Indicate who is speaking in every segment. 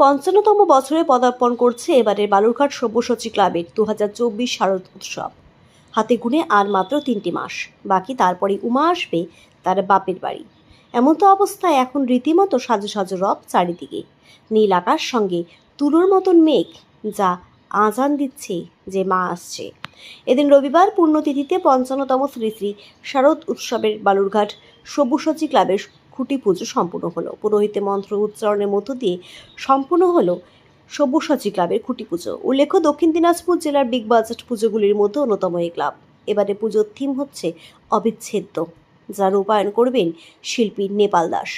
Speaker 1: পঞ্চান্নতম বছরে পদার্পণ করছে এবারের বালুরঘাট সব্যসাচী ক্লাবের দু হাজার চব্বিশ শারদ উৎসব। হাতে গুনে আর মাত্র তিনটি মাস। বাকি তারপরে উমা আসবে তার বাপের বাড়ি। এমন তো অবস্থায় এখন রীতিমতো সাজো সাজো রব চারিদিকে। নীল আকাশ সঙ্গে তুলোর মতন মেঘ যা আজান দিচ্ছে যে মা আসছে। এদিন রবিবার পুণ্যতিথিতে পঞ্চান্নতম শ্রী শ্রী শারদ উৎসবের বালুরঘাট সবুসচী ক্লাবের খুঁটি পুজো সম্পূর্ণ হলো। পুরোহিতে মন্ত্র উচ্চারণের মধ্য দিয়ে সম্পূর্ণ হলো সবুসাচী ক্লাবের খুঁটি পুজো। উল্লেখ্য, দক্ষিণ দিনাজপুর জেলার বিগ বাজেট পুজোগুলির মধ্যে অন্যতম এই ক্লাব। এবারে পুজোর থিম হচ্ছে অবিচ্ছেদ্য যা রূপায়ণ করবেন শিল্পী নেপাল দাস।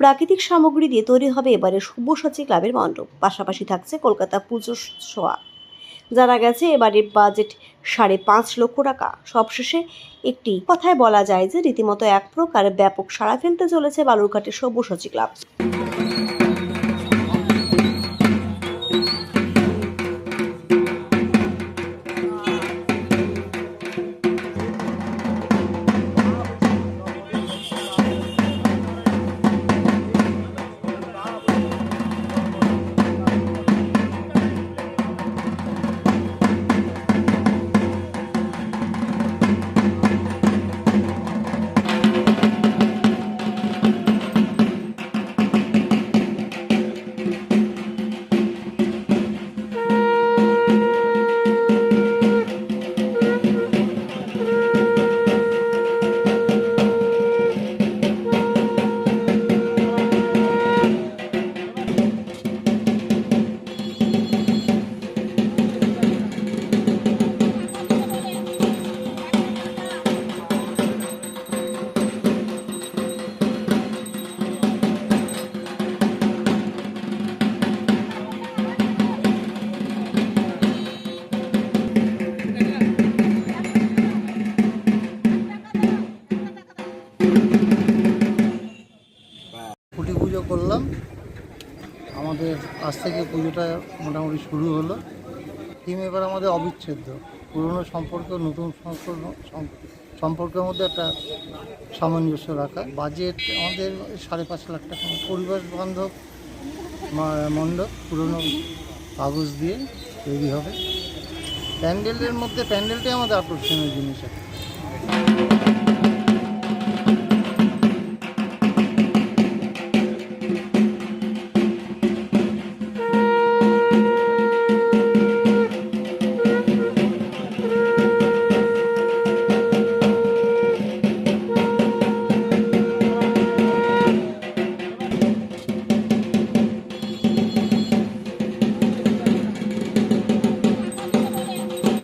Speaker 1: প্রাকৃতিক সামগ্রী দিয়ে তৈরি হবে এবারে সব্যসাচী ক্লাবের মণ্ডপ। পাশাপাশি থাকছে কলকাতা পুজো ছোঁয়া জানা গেছে এবারে বাজেট সাড়ে পাঁচ লক্ষ টাকা। সবশেষে একটি কথায় বলা যায় যে রীতিমতো এক প্রকার ব্যাপক সাড়া ফেলতে চলেছে বালুরঘাটের সব্যসাচী ক্লাব।
Speaker 2: পুজো করলাম। আমাদের আজ থেকে পুজোটা মোটামুটি শুরু হলো। থিম এবার আমাদের অবিচ্ছেদ্য। পুরনো সম্পর্ক, নতুন সম্পর্কের মধ্যে একটা সামঞ্জস্য রাখা। বাজেট আমাদের সাড়ে পাঁচ লাখ টাকা। পরিবেশ বান্ধব মণ্ডপ, পুরনো কাগজ দিয়ে তৈরি হবে। প্যান্ডেলের মধ্যে, প্যান্ডেলটাই আমাদের আকর্ষণীয় জিনিস। একটা